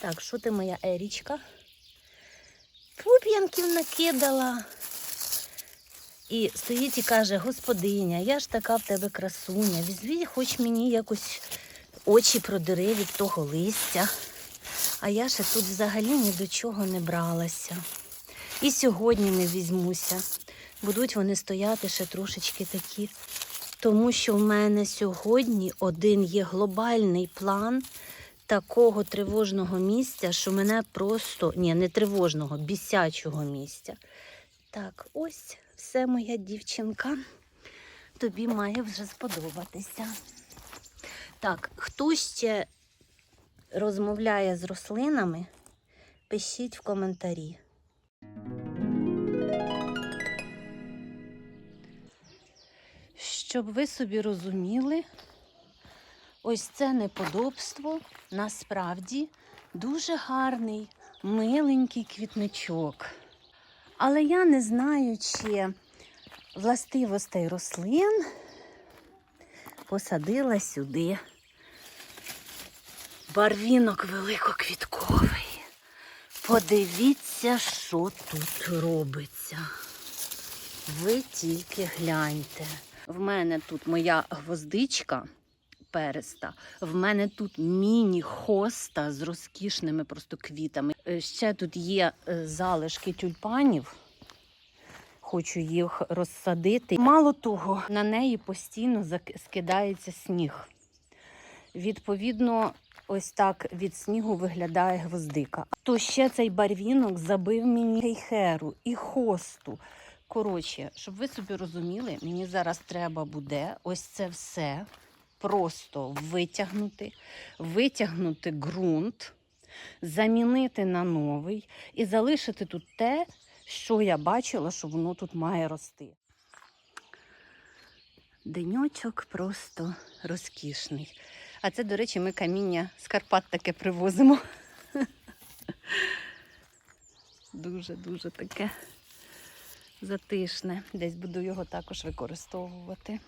Так, що ти моя Ерічка? Пуп'янків накидала. І стоїть і каже, господиня, я ж така в тебе красуня. Візьми, хоч мені якось очі продири від того листя. А я ще тут взагалі ні до чого не бралася. І сьогодні не візьмуся. Будуть вони стояти ще трошечки такі. Тому що в мене сьогодні один є глобальний план такого тривожного місця, що мене просто, ні, не тривожного, бісячого місця. Так, ось все, моя дівчинка. Тобі має вже сподобатися. Так, хто ще розмовляє з рослинами, пишіть в коментарі. Щоб ви собі розуміли, ось це неподобство насправді дуже гарний, миленький квітничок. Але я не знаю, чи властивостей рослин посадила сюди барвінок великоквітковий. Подивіться, що тут робиться. Ви тільки гляньте. В мене тут моя гвоздичка переста. В мене тут міні-хоста з розкішними просто квітами. Е, Ще тут є е, залишки тюльпанів. Хочу їх розсадити. Мало того, на неї постійно скидається сніг. Відповідно, ось так від снігу виглядає гвоздика. То ще цей барвінок забив мені гейхеру і хосту. Коротше, щоб ви собі розуміли, мені зараз треба буде ось це все просто витягнути, витягнути ґрунт, замінити на новий і залишити тут те, що я бачила, що воно тут має рости. Деньочок просто розкішний. А це, до речі, ми каміння з Карпат таке привозимо. Дуже-дуже таке затишне. Десь буду його також використовувати.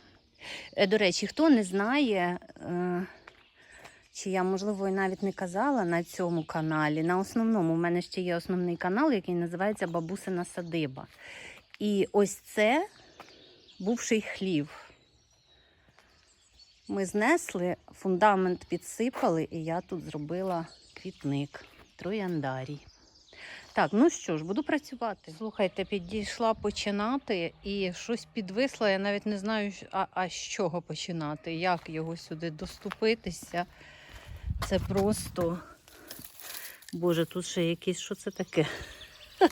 Е, До речі, хто не знає, е, чи я, можливо, і навіть не казала на цьому каналі. На основному, у мене ще є основний канал, який називається Бабусина Садиба. І ось це бувший хлів. Ми знесли, фундамент підсипали, і я тут зробила квітник, трояндарій. Так, ну що ж, буду працювати. Слухайте, підійшла починати і щось підвисло. Я навіть не знаю, а, а з чого починати, як його сюди доступитися. Це просто. Боже, тут ще якісь, що це таке?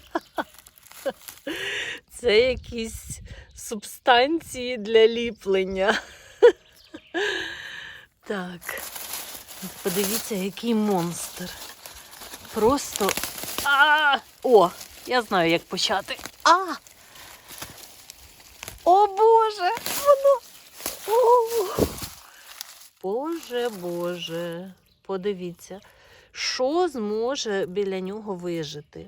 Це якісь субстанції для ліплення. Так. Подивіться, який монстр. Просто. А! О! Я знаю, як почати. А! О Боже! Воно! О! Боже Боже! Подивіться, що зможе біля нього вижити?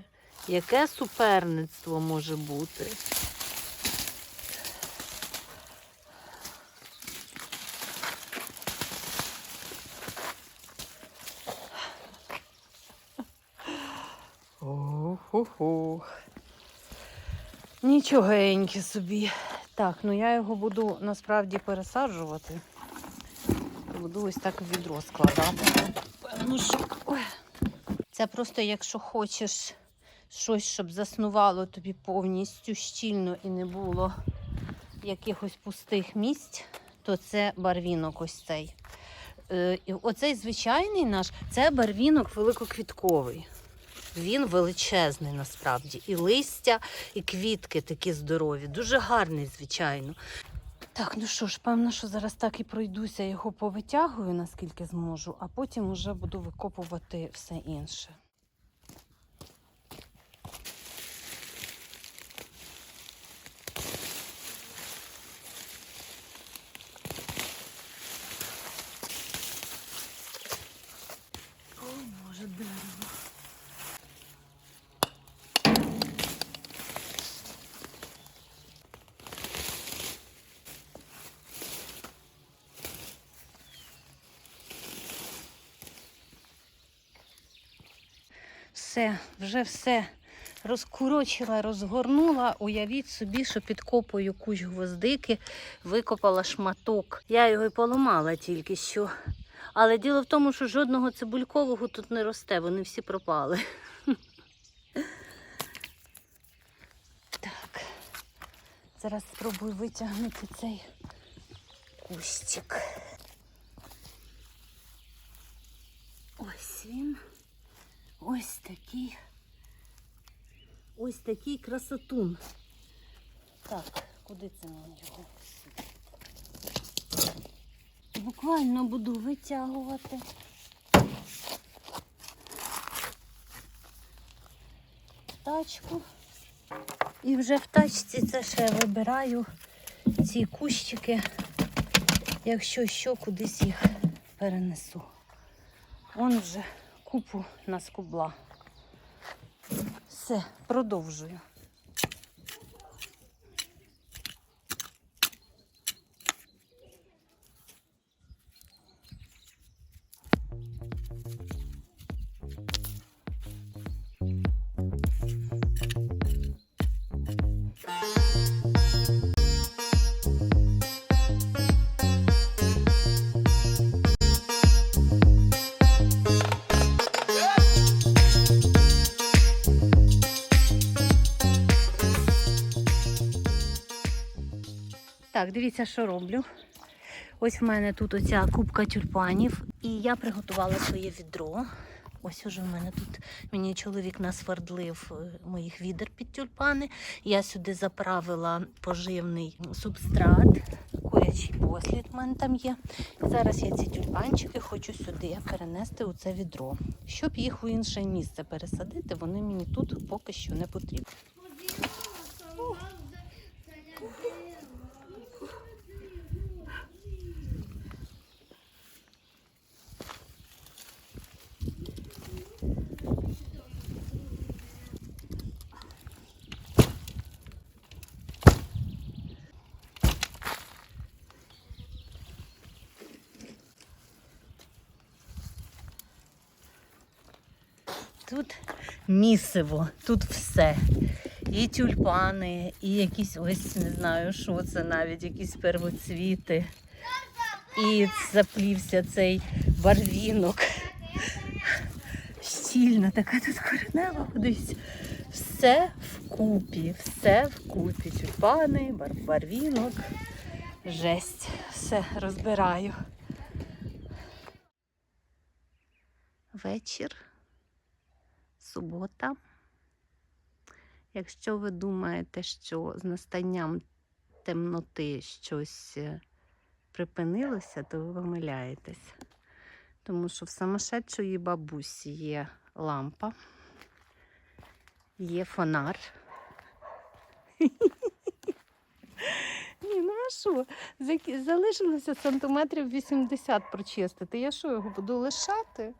Яке суперництво може бути? Охо-хо. Нічогеньке собі. Так, ну я його буду насправді пересаджувати. Буду ось так в відро складати. Ну що, ой. Це просто, якщо хочеш щось, щоб заснувало тобі повністю щільно і не було якихось пустих місць, то це барвінок ось цей. Е, оцей звичайний наш це барвінок великоквітковий. Він величезний насправді. І листя, і квітки такі здорові. Дуже гарний, звичайно. Так, ну що ж, певно, що зараз так і пройдуся, його повитягую, наскільки зможу, а потім вже буду викопувати все інше. О, Боже, дерево. Все, вже все розкурочила, розгорнула. Уявіть собі, що підкопую кущ гвоздики, викопала шматок. Я його й поламала тільки що. Але діло в тому, що жодного цибулькового тут не росте, вони всі пропали. Так, зараз спробую витягнути цей кустик. Ось він. Ось такий. Ось такий красотун. Так, куди це мені його? Буквально буду витягувати. Тачку. І вже в тачці це ще вибираю ці кущики, якщо що, кудись їх перенесу. Вон вже купу наскубла. Все, продовжую. Так, дивіться, що роблю. Ось в мене тут оця кубка тюльпанів, і я приготувала своє відро. Ось уже в мене тут мені чоловік насвердлив е, моїх відер під тюльпани. Я сюди заправила поживний субстрат, курячий послід в мене там є. Зараз я ці тюльпанчики хочу сюди перенести у це відро. Щоб їх у інше місце пересадити, вони мені тут поки що не потрібні. Тут місиво, тут все. І тюльпани, і якісь ось не знаю, що це навіть, якісь первоцвіти. І заплівся цей барвінок. Щільна така тут коренева, подивіться. Все вкупі, все вкупі. Тюльпани, бар- барвінок. Жесть. Все розбираю. Вечір субота. Якщо ви думаєте, що з настанням темноти щось е, припинилося, то ви помиляєтесь. Тому що в самошедшої бабусі є лампа, є фонар. Ні, ну а що? Залишилося сантиметрів 80 прочистити. Я що його буду лишати?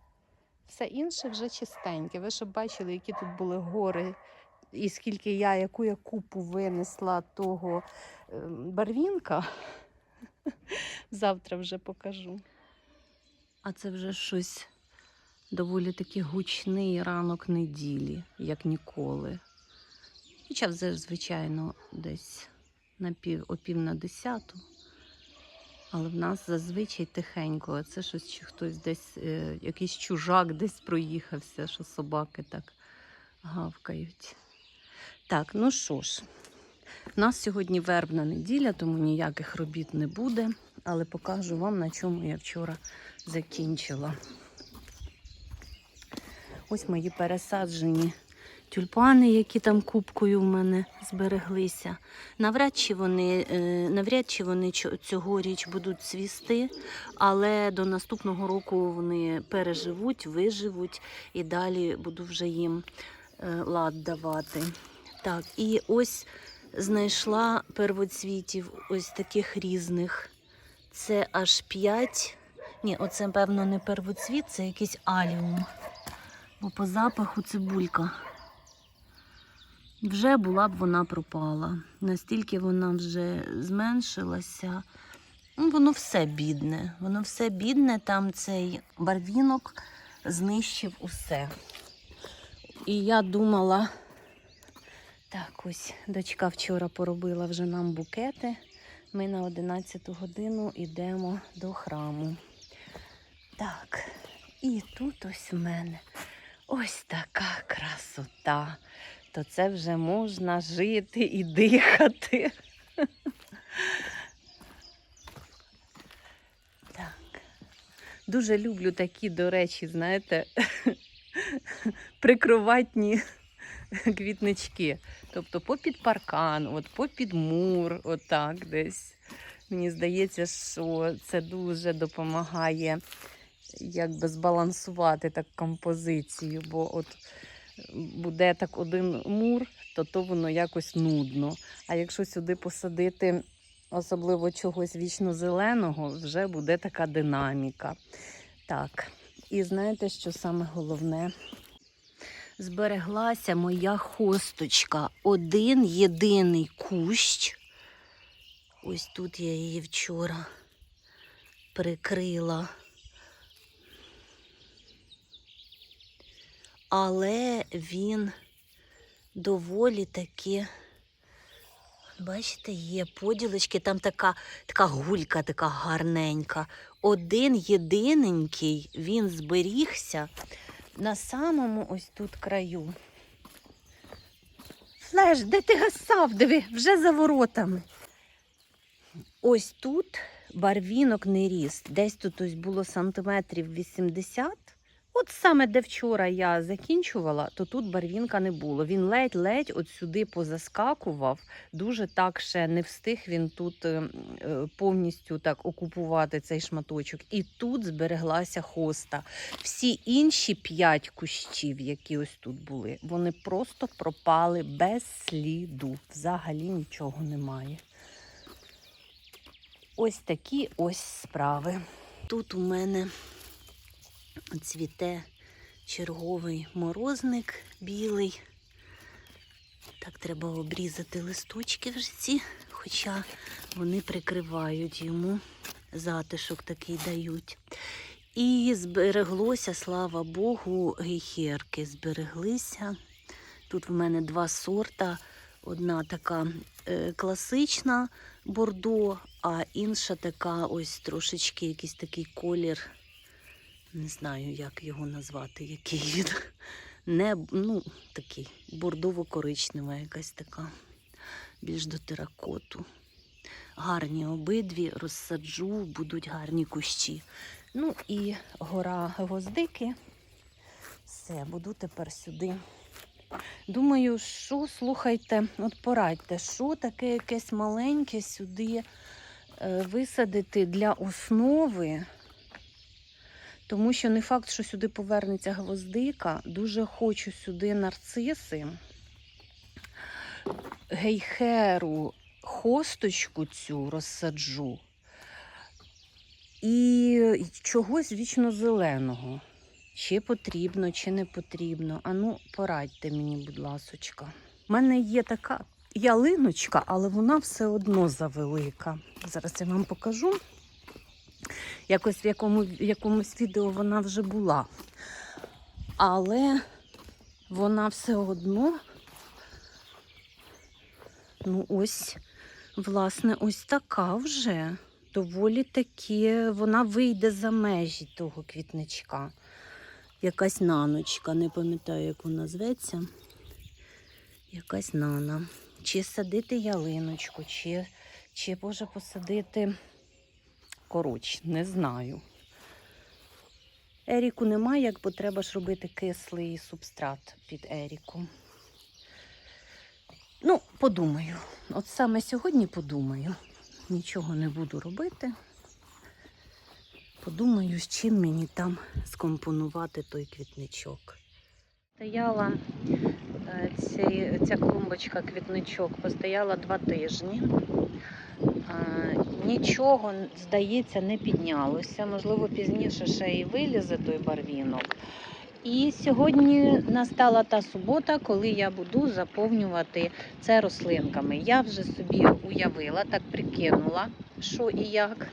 Все інше вже чистеньке. Ви щоб бачили, які тут були гори, і скільки я, яку я купу винесла того ем, барвінка. Завтра вже покажу. А це вже щось доволі таки гучний ранок неділі, як ніколи. Хоча звичайно, десь на пів, о пів на десяту. Але в нас зазвичай тихенько, це щось чи хтось десь, е, якийсь чужак десь проїхався, що собаки так гавкають. Так, ну що ж, у нас сьогодні вербна неділя, тому ніяких робіт не буде, але покажу вам, на чому я вчора закінчила. Ось мої пересаджені тюльпани, які там кубкою в мене збереглися. Навряд чи вони, е, навряд чи вони цьогоріч будуть цвісти, але до наступного року вони переживуть, виживуть і далі буду вже їм е, лад давати. Так, і ось знайшла первоцвітів ось таких різних. Це аж п'ять. Ні, оце, певно, не первоцвіт, це якийсь аліум. Бо по запаху цибулька. Вже була б вона пропала. Настільки вона вже зменшилася. Ну, воно все бідне. Воно все бідне, там цей барвінок знищив усе. І я думала, так, ось дочка вчора поробила вже нам букети. Ми на 11 годину йдемо до храму. Так, і тут ось у мене ось така красота. То це вже можна жити і дихати. Так. Дуже люблю такі, до речі, знаєте, прикроватні квітнички. Тобто попід паркан, от попід мур, отак десь. Мені здається, що це дуже допомагає якби збалансувати так композицію, бо от буде так один мур, то то воно якось нудно. А якщо сюди посадити особливо чогось вічно зеленого, вже буде така динаміка. Так, і знаєте, що саме головне? Збереглася моя хосточка. Один єдиний кущ. Ось тут я її вчора прикрила. Але він доволі таки, бачите, є поділочки, там така, така гулька, така гарненька. Один єдиненький він зберігся на самому ось тут краю. Флеш, де ти гасав? Диви, вже за воротами. Ось тут барвінок не ріс. Десь тут ось було сантиметрів 80. От саме де вчора я закінчувала, то тут барвінка не було. Він ледь-ледь от сюди позаскакував. Дуже так ще не встиг він тут е, е, повністю так окупувати цей шматочок. І тут збереглася хоста. Всі інші п'ять кущів, які ось тут були, вони просто пропали без сліду. Взагалі нічого немає. Ось такі ось справи. Тут у мене цвіте черговий морозник білий. Так, треба обрізати листочки вже ці, хоча вони прикривають йому затишок такий дають. І збереглося, слава Богу, гейхерки збереглися. Тут в мене два сорта. Одна така е, класична бордо, а інша така ось трошечки якийсь такий колір. Не знаю, як його назвати, який він. Не, ну, такий бордово-коричнева якась така, більш до теракоту. Гарні обидві, розсаджу, будуть гарні кущі. Ну і гора гвоздики. Все, буду тепер сюди. Думаю, що слухайте, от порадьте, що таке якесь маленьке сюди е, висадити для основи. Тому що не факт, що сюди повернеться гвоздика. Дуже хочу сюди нарциси, гейхеру, хосточку цю розсаджу і чогось вічно зеленого. Чи потрібно, чи не потрібно. Ану, порадьте мені, будь ласочка. У мене є така ялиночка, але вона все одно завелика. Зараз я вам покажу. Якось в, якому, в якомусь відео вона вже була. Але вона все одно, ну ось, власне, ось така вже. Доволі таки, вона вийде за межі того квітничка. Якась наночка, не пам'ятаю, як вона зветься. Якась нана. Чи садити ялиночку, чи, чи може посадити коротше, не знаю. Еріку немає, як бо треба ж робити кислий субстрат під Еріку. Ну, подумаю. От саме сьогодні подумаю. Нічого не буду робити. Подумаю, з чим мені там скомпонувати той квітничок. Стояла е, ця клумбочка квітничок, постояла два тижні. Нічого, здається, не піднялося. Можливо, пізніше ще і вилізе той барвінок. І сьогодні настала та субота, коли я буду заповнювати це рослинками. Я вже собі уявила, так прикинула, що і як.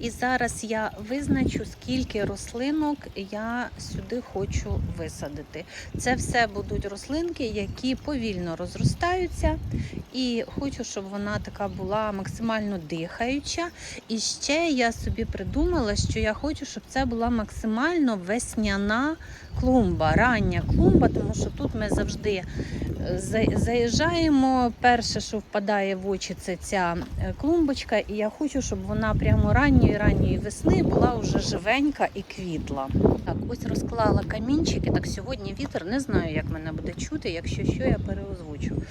І зараз я визначу, скільки рослинок я сюди хочу висадити. Це все будуть рослинки, які повільно розростаються. І хочу, щоб вона така була максимально дихаюча. І ще я собі придумала, що я хочу, щоб це була максимально весняна клумба, рання клумба, тому що тут ми завжди е, заїжджаємо. Перше, що впадає в очі, це ця е, клумбочка, і я хочу, щоб вона прямо ранньої ранньої весни була вже живенька і квітла. Так, ось розклала камінчики. Так сьогодні вітер не знаю, як мене буде чути. Якщо що, я переозвучу.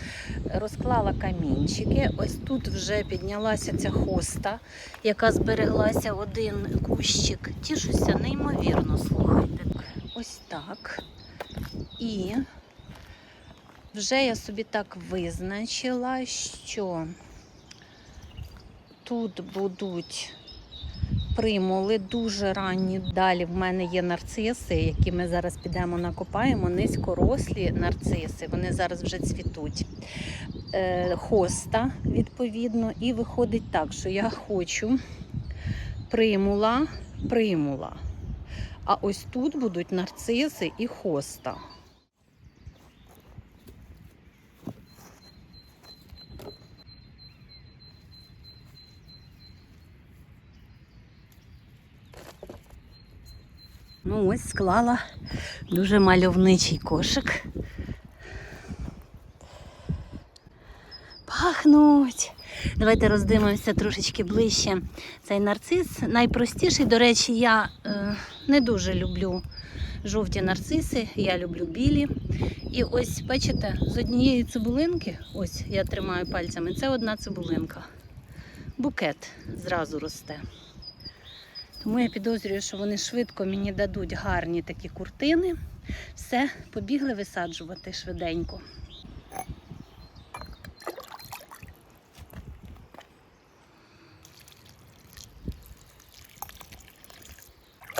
Розклала камінчики. Ось тут вже піднялася ця хоста, яка збереглася один кущик. Тішуся неймовірно, слухайте. Ось так. І вже я собі так визначила, що тут будуть примули дуже ранні. Далі в мене є нарциси, які ми зараз підемо накопаємо. Низькорослі нарциси. Вони зараз вже цвітуть. Е, хоста, відповідно, і виходить так, що я хочу примула, примула. А ось тут будуть нарциси і хоста. Ну, ось склала дуже мальовничий кошик. Пахнуть. Давайте роздивимося трошечки ближче. Цей нарцис найпростіший. До речі, я е, не дуже люблю жовті нарциси, я люблю білі. І ось, бачите, з однієї цибулинки, ось я тримаю пальцями, це одна цибулинка. Букет зразу росте. Тому я підозрюю, що вони швидко мені дадуть гарні такі куртини. Все, побігли висаджувати швиденько.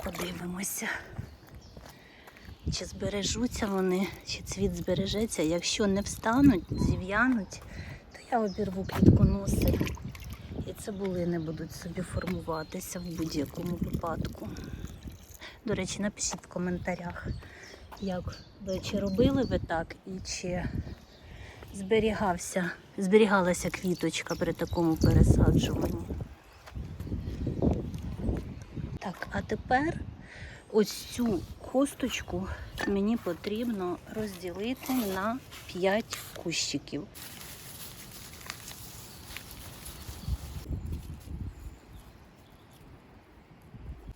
Подивимося, чи збережуться вони, чи цвіт збережеться. Якщо не встануть, зів'януть, то я обірву квітконоси. І цибулини будуть собі формуватися в будь-якому випадку. До речі, напишіть в коментарях, як ви чи робили ви так, і чи зберігався, зберігалася квіточка при такому пересаджуванні. Так, а тепер ось цю косточку мені потрібно розділити на 5 кущиків.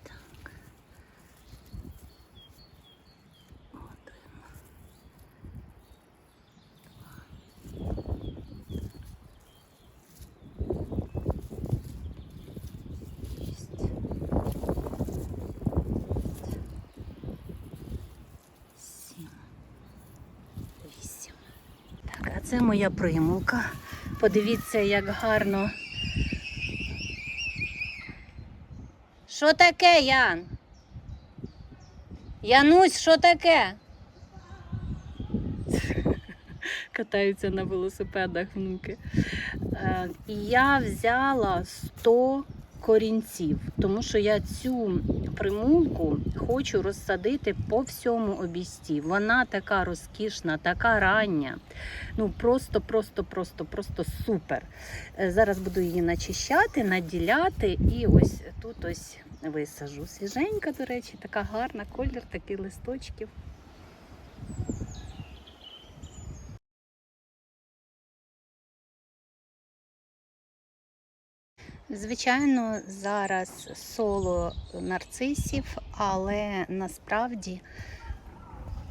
Так. Один. Єсть. Сім. Вісім. Так, а це моя примулка. Подивіться, як гарно. Що таке, Ян? Янусь, що таке? Катаються на велосипедах внуки. Е, І я взяла 100 корінців, тому що я цю примулку хочу розсадити по всьому обісті. Вона така розкішна, така рання. Ну просто, просто, просто, просто супер. Е, Зараз буду її начищати, наділяти і ось тут ось висажу. Свіженька, до речі, така гарна, колір, таких листочків. Звичайно, зараз соло нарцисів, але насправді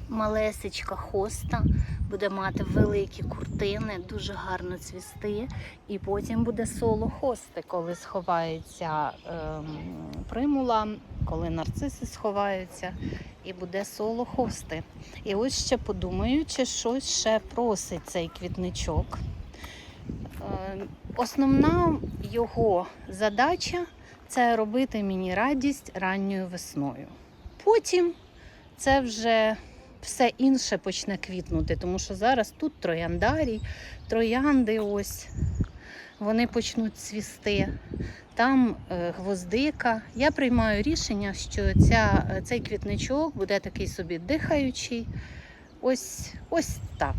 малесечка хоста буде мати великі куртини, дуже гарно цвісти. І потім буде соло хости, коли сховається ем, примула, коли нарциси сховаються, і буде соло хости. І ось ще подумаю, чи щось ще просить цей квітничок. Е, Основна його задача це робити мені радість ранньою весною. Потім це вже все інше почне квітнути, тому що зараз тут трояндарій, троянди ось вони почнуть цвісти. Там е, гвоздика. Я приймаю рішення, що ця, е, цей квітничок буде такий собі дихаючий. Ось, ось так.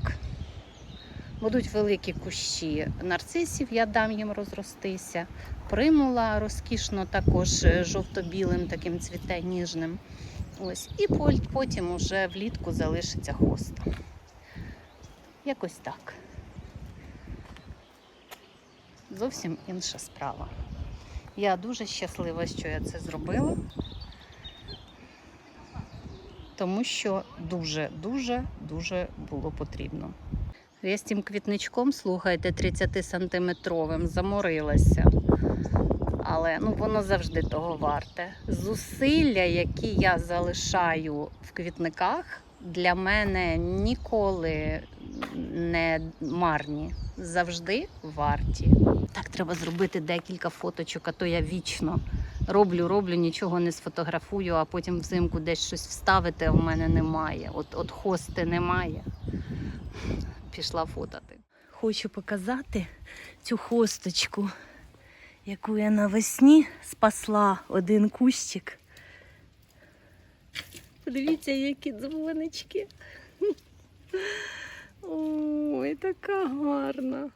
Будуть великі кущі нарцисів, я дам їм розростися. Примула розкішно також е, жовто-білим таким цвіте ніжним. Ось. І потім уже влітку залишиться хоста. Якось так. Зовсім інша справа. Я дуже щаслива, що я це зробила, тому що дуже, дуже, дуже було потрібно. Я з цим квітничком, слухайте, 30-сантиметровим заморилася. Але ну, воно завжди того варте. Зусилля, які я залишаю в квітниках, для мене ніколи не марні. Завжди варті. Так, треба зробити декілька фоточок, а то я вічно роблю, роблю, нічого не сфотографую, а потім взимку десь щось вставити, а в мене немає. От, от хости немає. Пішла фотати. Хочу показати цю хосточку, яку я навесні спасла один кущик. Подивіться, які дзвонички. Ой, така гарна.